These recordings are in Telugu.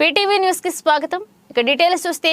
పీటీవీ న్యూస్కి స్వాగతం. ఇక డీటెయిల్స్ చూస్తే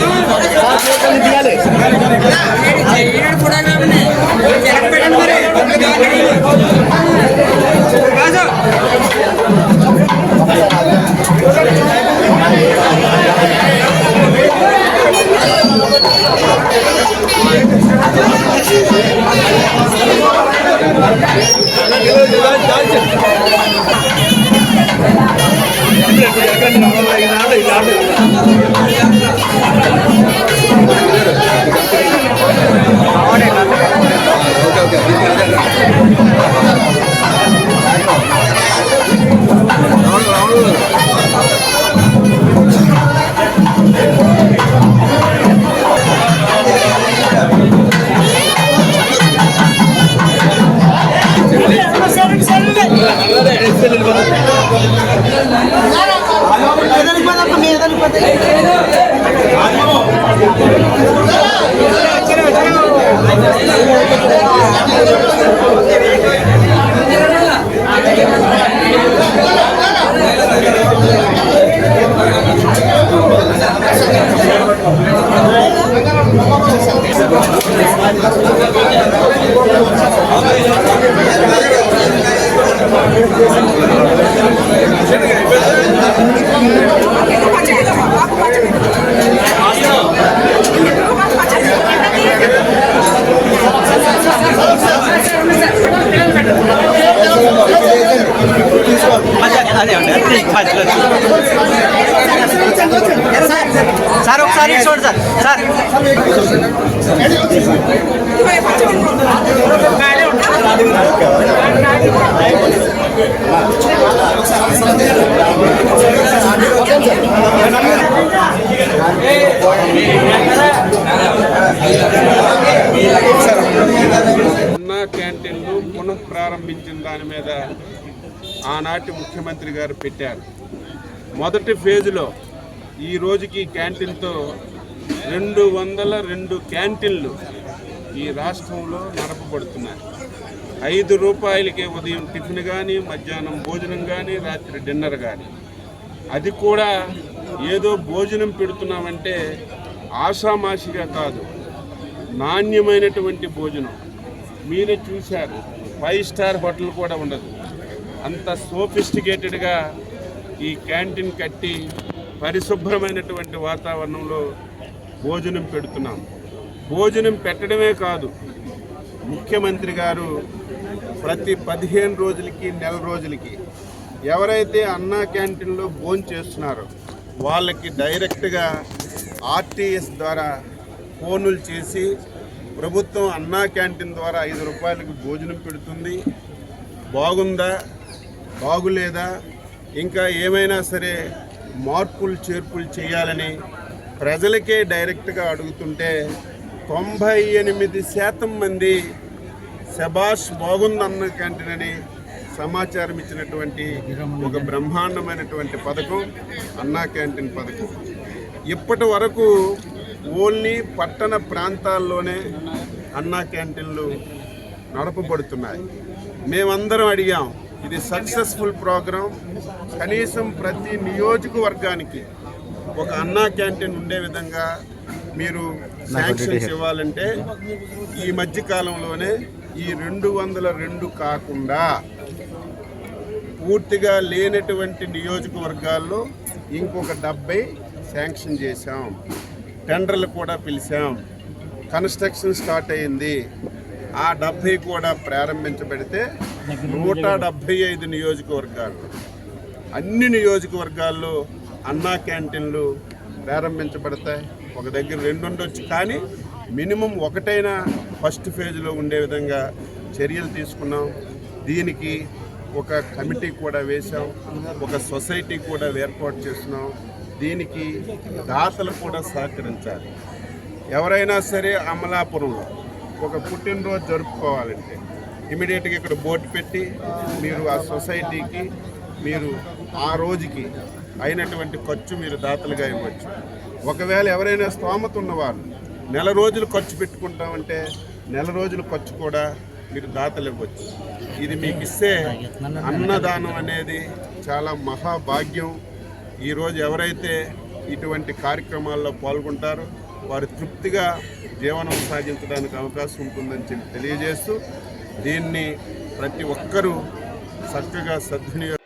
राजा సార్ ఒకసారి చూడు సార్. సార్. అన్నా క్యాంటీన్లు పునఃప్రారంభించిన దాని మీద ఆనాటి ముఖ్యమంత్రి గారు పెట్టారు. మొదటి ఫేజ్లో ఈ రోజుకి క్యాంటీన్తో రెండు వందల రెండు క్యాంటీన్లు ఈ రాష్ట్రంలో నడపబడుతున్నాయి. ఐదు రూపాయలకే ఉదయం టిఫిన్ కానీ మధ్యాహ్నం భోజనం కానీ రాత్రి డిన్నర్ కానీ అది కూడా ఏదో భోజనం పెడుతున్నామంటే ఆషామాషిగా కాదు నాణ్యమైనటువంటి భోజనం. మీరే చూశారు ఫైవ్ స్టార్ హోటల్ కూడా ఉండదు. అంత సోఫిస్టికేటెడ్గా ఈ క్యాంటీన్ కట్టి పరిశుభ్రమైనటువంటి వాతావరణంలో భోజనం పెడుతున్నాం. భోజనం పెట్టడమే కాదు ముఖ్యమంత్రి గారు ప్రతి పదిహేను రోజులకి నెల రోజులకి ఎవరైతే అన్నా క్యాంటీన్లో భోజనం చేస్తున్నారో వాళ్ళకి డైరెక్ట్గా ఆర్టీఎస్ ద్వారా ఫోనులు చేసి ప్రభుత్వం అన్నా క్యాంటీన్ ద్వారా ఐదు రూపాయలకి భోజనం పెడుతుంది. బాగుందా? బాగులేదా? ఇంకా ఏమైనా సరే మార్పులు చేర్పులు చేయాలని ప్రజలకే డైరెక్ట్గా అడుగుతుంటే తొంభై ఎనిమిది శాతం మంది శబాష్ బాగుందన్న క్యాంటీన్ అని సమాచారం ఇచ్చినటువంటి ఒక బ్రహ్మాండమైనటువంటి పథకం అన్నా క్యాంటీన్ పథకం. ఇప్పటి వరకు ఓన్లీ పట్టణ ప్రాంతాల్లోనే అన్నా క్యాంటీన్లు నడపబడుతున్నాయి. మేమందరం అడిగాం ఇది సక్సెస్ఫుల్ ప్రోగ్రాం. కనీసం ప్రతి నియోజకవర్గానికి ఒక అన్నా క్యాంటీన్ ఉండే విధంగా మీరు శాంక్షన్స్ ఇవ్వాలంటే ఈ మధ్య కాలంలోనే ఈ రెండు వందల రెండు కాకుండా పూర్తిగా లేనటువంటి నియోజకవర్గాల్లో ఇంకొక డెబ్బై శాంక్షన్ చేశాం. టెండర్లు కూడా పిలిచాం. కన్స్ట్రక్షన్ స్టార్ట్ అయింది. ఆ డెబ్బై కూడా ప్రారంభించబడితే నూట డెబ్భై ఐదు నియోజకవర్గాలు. అన్ని నియోజకవర్గాల్లో అన్నా క్యాంటీన్లు ప్రారంభించబడతాయి. ఒక దగ్గర రెండు ఉండొచ్చు. కానీ మినిమం ఒకటైనా ఫస్ట్ ఫేజ్లో ఉండే విధంగా చర్యలు తీసుకున్నాం. దీనికి ఒక కమిటీ కూడా వేశాం. ఒక సొసైటీ కూడా ఏర్పాటు చేస్తున్నాం. దీనికి దాతలు కూడా సహకరించాలి. ఎవరైనా సరే అమలాపురంలో ఒక పుట్టినరోజు జరుపుకోవాలంటే ఇమీడియట్గా ఇక్కడ బోర్డు పెట్టి మీరు ఆ సొసైటీకి మీరు ఆ రోజుకి అయినటువంటి ఖర్చు మీరు దాతలుగా ఇవ్వచ్చు. ఒకవేళ ఎవరైనా స్తోమత ఉన్నవారు నెల రోజులు ఖర్చు పెట్టుకుంటామంటే నెల రోజులు ఖర్చు కూడా మీరు దాతలు ఇవ్వచ్చు. ఇది మీకు ఇస్తే అన్నదానం అనేది చాలా మహాభాగ్యం. ఈరోజు ఎవరైతే ఇటువంటి కార్యక్రమాల్లో పాల్గొంటారో వారు తృప్తిగా జీవనం సాగించడానికి అవకాశం ఉంటుందని చెప్పి తెలియజేస్తూ దీన్ని ప్రతి ఒక్కరూ చక్కగా సద్వినియోగం